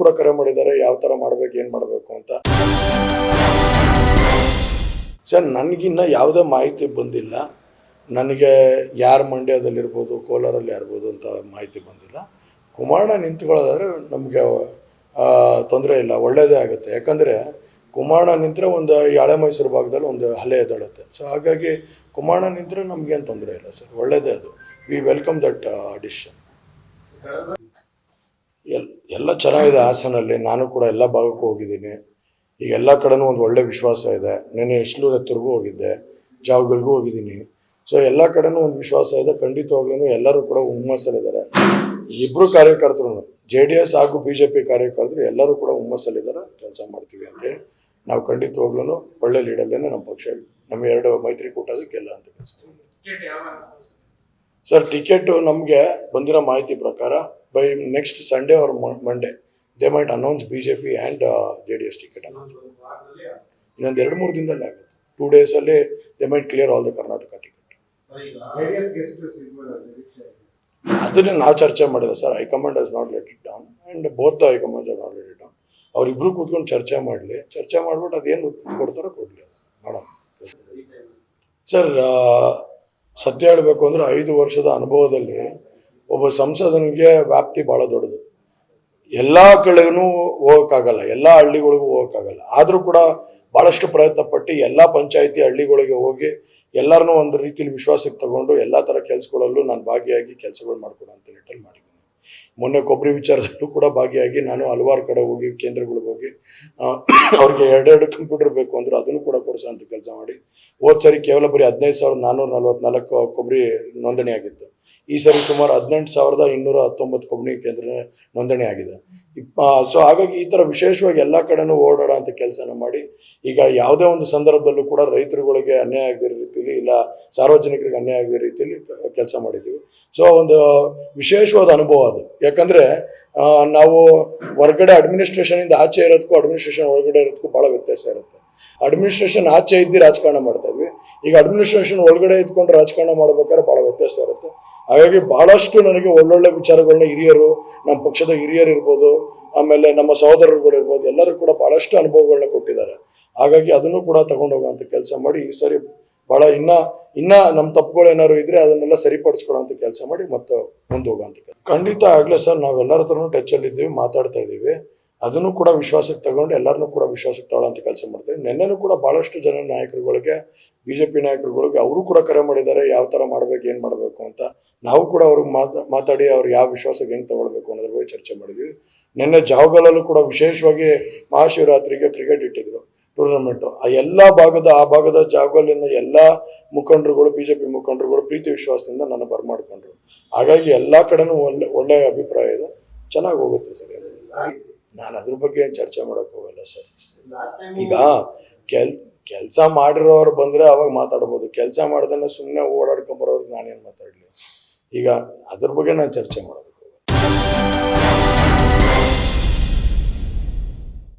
ಕೂಡ ಕರೆ ಮಾಡಿದ್ದಾರೆ, ಯಾವ ಥರ ಮಾಡ್ಬೇಕು, ಏನು ಮಾಡಬೇಕು ಅಂತ. ಸರ್ ನನಗಿನ್ನ ಯಾವುದೇ ಮಾಹಿತಿ ಬಂದಿಲ್ಲ. ನನಗೆ ಯಾರು ಮಂಡ್ಯದಲ್ಲಿರ್ಬೋದು, ಕೋಲಾರಲ್ಲಿ ಯಾರ್ಬೋದು ಅಂತ ಮಾಹಿತಿ ಬಂದಿಲ್ಲ. ಕುಮಾರಣ್ಣ ನಿಂತ್ಕೊಳ್ಳೋದಾದ್ರೆ ನಮಗೆ ತೊಂದರೆ ಇಲ್ಲ ಒಳ್ಳೆಯದೇ ಆಗುತ್ತೆ. ಯಾಕಂದರೆ ಕುಮಾರಣ್ಣ ನಿಂತರೆ ಒಂದು ಹಳೆ ಮೈಸೂರು ಭಾಗದಲ್ಲಿ ಒಂದು ಹಲೆ ಎದ್ದಾಡುತ್ತೆ ಸೊ ಹಾಗಾಗಿ ಕುಮಾರಣ್ಣ ನಿಂತರೆ ನಮಗೇನು ತೊಂದರೆ ಇಲ್ಲ ಸರ್. ಒಳ್ಳೆಯದೇ ಅದು. ವಿ ವೆಲ್ಕಮ್ ದಟ್ ಡಿಸಿಷನ್ ಎಲ್ ಎಲ್ಲ ಚೆನ್ನಾಗಿದೆ ಹಾಸನಲ್ಲಿ. ನಾನು ಕೂಡ ಎಲ್ಲ ಭಾಗಕ್ಕೂ ಹೋಗಿದ್ದೀನಿ. ಈಗ ಎಲ್ಲ ಕಡೆನೂ ಒಂದು ಒಳ್ಳೆ ವಿಶ್ವಾಸ ಇದೆ. ನೆನೆ ಎಷ್ಟೂರು ಹತ್ತಿರಗೂ ಹೋಗಿದ್ದೆ. ಜಾವ್ಗಳಿಗೂ ಹೋಗಿದ್ದೀನಿ. ಸೊ ಎಲ್ಲ ಕಡೆನೂ ಒಂದು ವಿಶ್ವಾಸ ಇದೆ. ಖಂಡಿತವಾಗ್ಲೂ ಎಲ್ಲರೂ ಕೂಡ ಹುಮ್ಮಸ್ಸಲ್ಲಿದ್ದಾರೆ. ಇಬ್ಬರು ಕಾರ್ಯಕರ್ತರು ಜೆ ಡಿ ಎಸ್ ಹಾಗೂ ಬಿ ಜೆ ಪಿ ಕಾರ್ಯಕರ್ತರು ಎಲ್ಲರೂ ಕೂಡ ಹುಮ್ಮಸ್ಸಲ್ಲಿದ್ದಾರೆ. ಕೆಲಸ ಮಾಡ್ತೀವಿ ಅಂತೇಳಿ ನಾವು ಖಂಡಿತವಾಗ್ಲೂ ಒಳ್ಳೆ ಲೀಡಲ್ಲೇ ನಮ್ಮ ಪಕ್ಷ. ನಮ್ಮ ಎರಡು ಮೈತ್ರಿಕೂಟ ಗೆಲ್ಲ ಅಂತ ಕೆಲಸ ಸರ್ ಟಿಕೆಟ್ ನಮಗೆ ಬಂದಿರೋ ಮಾಹಿತಿ ಪ್ರಕಾರ by next Sunday or Monday they might announce B J P and J D S ticket announce ಇನ್ನೊಂದು ಎರಡು ಮೂರು ದಿನದಲ್ಲಿ ಆಗುತ್ತೆ ಟೂ ಡೇಸಲ್ಲಿ they might clear all the Karnataka ticket. ಅದನ್ನೇ ನಾವು ಚರ್ಚೆ ಮಾಡಿಲ್ಲ sir. High command has not let it down and both the high command has not let it down ಅವರಿಬ್ರು ಕೂತ್ಕೊಂಡು ಚರ್ಚೆ ಮಾಡಲಿ. ಚರ್ಚೆ ಮಾಡಿಬಿಟ್ಟು ಅದೇನು ಕೊಡ್ತಾರೋ ಕೊಡಲಿ ಮಾಡೋಣ. ಸರ್ ಸತ್ಯ ಹೇಳಬೇಕು ಅಂದರೆ ಐದು ವರ್ಷದ ಅನುಭವದಲ್ಲಿ ಒಬ್ಬ ಸಂಸದನಿಗೆ ವ್ಯಾಪ್ತಿ ಭಾಳ ದೊಡ್ಡದು. ಎಲ್ಲ ಕಡೆಗೂ ಹೋಗೋಕ್ಕಾಗಲ್ಲ, ಎಲ್ಲ ಹಳ್ಳಿಗಳಿಗೂ ಹೋಗೋಕ್ಕಾಗಲ್ಲ. ಆದರೂ ಕೂಡ ಭಾಳಷ್ಟು ಪ್ರಯತ್ನ ಪಟ್ಟು ಎಲ್ಲ ಪಂಚಾಯಿತಿ ಹಳ್ಳಿಗಳಿಗೆ ಹೋಗಿ ಎಲ್ಲರನ್ನೂ ಒಂದು ರೀತಿಯಲ್ಲಿ ವಿಶ್ವಾಸಕ್ಕೆ ತಗೊಂಡು ಎಲ್ಲ ಥರ ಕೆಲಸಗಳಲ್ಲೂ ನಾನು ಭಾಗಿಯಾಗಿ ಕೆಲಸಗಳು ಮಾಡ್ಕೊಡೋ ಅಂತ ನಿಟ್ಟಲ್ಲಿ ಮಾಡಿದ್ದೀನಿ. ಮೊನ್ನೆ ಕೊಬ್ಬರಿ ವಿಚಾರದಲ್ಲೂ ಕೂಡ ಭಾಗಿಯಾಗಿ ನಾನು ಹಲವಾರು ಕಡೆ ಹೋಗಿ ಕೇಂದ್ರಗಳಿಗೆ ಹೋಗಿ ಅವ್ರಿಗೆ ಎರಡೆರಡು ಕಂಪ್ಯೂಟರ್ ಬೇಕು ಅಂದ್ರೆ ಅದನ್ನು ಕೂಡ ಕೊಡಿಸೋ ಅಂತ ಕೆಲಸ ಮಾಡಿ ಹೋದ್ ಸರಿ ಕೇವಲ ಬರೀ ಹದಿನೈದು ಸಾವಿರದ ನಾನ್ನೂರ ನಲ್ವತ್ನಾಲ್ಕು ಕೊಬ್ಬರಿ ನೋಂದಣಿ ಆಗಿತ್ತು. ಈ ಸರಿ ಸುಮಾರು ಹದಿನೆಂಟು ಸಾವಿರದ ಇನ್ನೂರ ಹತ್ತೊಂಬತ್ತು ಕೊಬ್ಬರಿ ಕೇಂದ್ರ ನೋಂದಣಿ ಆಗಿದೆ. ಸೊ ಹಾಗಾಗಿ ಈ ಥರ ವಿಶೇಷವಾಗಿ ಎಲ್ಲ ಕಡೆನೂ ಓಡಾಡೋ ಅಂತ ಕೆಲಸನ ಮಾಡಿ, ಈಗ ಯಾವುದೇ ಒಂದು ಸಂದರ್ಭದಲ್ಲೂ ಕೂಡ ರೈತರುಗಳಿಗೆ ಅನ್ಯಾಯ ಆಗದಿರೋ ರೀತಿಯಲ್ಲಿ ಇಲ್ಲ, ಸಾರ್ವಜನಿಕರಿಗೆ ಅನ್ಯಾಯ ಆಗದಿರೋ ರೀತಿಯಲ್ಲಿ ಕೆಲಸ ಮಾಡಿದ್ದೀವಿ. ಸೊ ಒಂದು ವಿಶೇಷವಾದ ಅನುಭವ ಅದು. ಯಾಕಂದರೆ ನಾವು ಹೊರಗಡೆ ಅಡ್ಮಿನಿಸ್ಟ್ರೇಷನಿಂದ ಆಚೆ ಇರೋದಕ್ಕೂ ಅಡ್ಮಿನಿಸ್ಟ್ರೇಷನ್ ಒಳಗಡೆ ಇರೋದಕ್ಕೂ ಭಾಳ ವ್ಯತ್ಯಾಸ ಇರುತ್ತೆ. ಅಡ್ಮಿನಿಸ್ಟ್ರೇಷನ್ ಆಚೆ ಇದ್ದು ರಾಜಕಾರಣ ಮಾಡ್ತಾ ಇದ್ವಿ. ಈಗ ಅಡ್ಮಿನಿಸ್ಟ್ರೇಷನ್ ಒಳಗಡೆ ಇದ್ಕೊಂಡು ರಾಜಕಾರಣ ಮಾಡ್ಬೇಕಾದ್ರೆ ಭಾಳ ವ್ಯತ್ಯಾಸ ಇರುತ್ತೆ. ಹಾಗಾಗಿ ಬಹಳಷ್ಟು ನನಗೆ ಒಳ್ಳೊಳ್ಳೆ ವಿಚಾರಗಳನ್ನ ಹಿರಿಯರು, ನಮ್ಮ ಪಕ್ಷದ ಹಿರಿಯರು ಇರ್ಬೋದು, ಆಮೇಲೆ ನಮ್ಮ ಸಹೋದರರುಗಳು ಇರ್ಬೋದು, ಎಲ್ಲರೂ ಕೂಡ ಬಹಳಷ್ಟು ಅನುಭವಗಳನ್ನ ಕೊಟ್ಟಿದ್ದಾರೆ. ಹಾಗಾಗಿ ಅದನ್ನು ಕೂಡ ತಗೊಂಡು ಹೋಗುವಂಥ ಕೆಲಸ ಮಾಡಿ ಈ ಸರಿ ಬಹಳ ಇನ್ನ ಇನ್ನ ನಮ್ಮ ತಪ್ಪುಗಳು ಏನಾದ್ರು ಇದ್ರೆ ಅದನ್ನೆಲ್ಲ ಸರಿಪಡಿಸ್ಕೊಳ್ಳೋಂಥ ಕೆಲಸ ಮಾಡಿ ಮತ್ತೆ ಮುಂದೆ ಕೆಲಸ. ಖಂಡಿತ ಆಗ್ಲೇ ಸರ್, ನಾವೆಲ್ಲರ ಟಚ್ ಅಲ್ಲಿ ಇದ್ದೀವಿ, ಮಾತಾಡ್ತಾ ಇದ್ದೀವಿ. ಅದನ್ನು ಕೂಡ ವಿಶ್ವಾಸಕ್ಕೆ ತಗೊಂಡು ಎಲ್ಲರನ್ನೂ ಕೂಡ ವಿಶ್ವಾಸಕ್ಕೆ ತಗೊಳ್ಳೋಂಥ ಕೆಲಸ ಮಾಡ್ತೀವಿ. ನಿನ್ನೆನೂ ಕೂಡ ಭಾಳಷ್ಟು ಜನ ನಾಯಕರುಗಳಿಗೆ ಬಿ ಜೆ ಪಿ ನಾಯಕರುಗಳಿಗೆ ಅವರು ಕೂಡ ಕರೆ ಮಾಡಿದ್ದಾರೆ, ಯಾವ ಥರ ಮಾಡಬೇಕು, ಏನು ಮಾಡಬೇಕು ಅಂತ. ನಾವು ಕೂಡ ಅವ್ರಿಗೆ ಮಾತಾ, ಮಾತಾಡಿ ಅವ್ರು ಯಾವ ವಿಶ್ವಾಸಕ್ಕೆ ಹೆಂಗೆ ತಗೊಳ್ಬೇಕು ಅನ್ನೋದ್ರ ಬಗ್ಗೆ ಚರ್ಚೆ ಮಾಡಿದ್ವಿ. ನಿನ್ನೆ ಜಾವಗಲಲ್ಲೂ ಕೂಡ ವಿಶೇಷವಾಗಿ ಮಹಾಶಿವರಾತ್ರಿಗೆ ಕ್ರಿಕೆಟ್ ಇಟ್ಟಿದ್ರು ಟೂರ್ನಮೆಂಟು. ಆ ಎಲ್ಲ ಭಾಗದ, ಆ ಭಾಗದ ಜಾಗಲಿನ ಎಲ್ಲ ಮುಖಂಡರುಗಳು ಬಿ ಜೆ ಪಿ ಮುಖಂಡರುಗಳು ಪ್ರೀತಿ ವಿಶ್ವಾಸದಿಂದ ನನ್ನ ಬರಮಾಡ್ಕೊಂಡ್ರು ಹಾಗಾಗಿ ಎಲ್ಲ ಕಡೆನೂ ಒಳ್ಳೆ ಒಳ್ಳೆಯ ಅಭಿಪ್ರಾಯ ಇದೆ. ಚೆನ್ನಾಗಿ ಹೋಗುತ್ತೆ ಸರ್. ನಾನು ಅದ್ರ ಬಗ್ಗೆ ಏನು ಚರ್ಚೆ ಮಾಡಕ್ ಹೋಗಲ್ಲ ಸರ್. ಈಗ ಕೆಲ್ ಕೆಲಸ ಮಾಡಿರೋರು ಬಂದರೆ ಅವಾಗ ಮಾತಾಡ್ಬೋದು. ಕೆಲಸ ಮಾಡ್ದನ್ನ ಸುಮ್ಮನೆ ಓಡಾಡ್ಕೊಂಬರೋರ್ಗೆ ನಾನೇನು ಮಾತಾಡಲಿ? ಈಗ ಅದ್ರ ಬಗ್ಗೆ ನಾನು ಚರ್ಚೆ ಹೋಗಲ್ಲ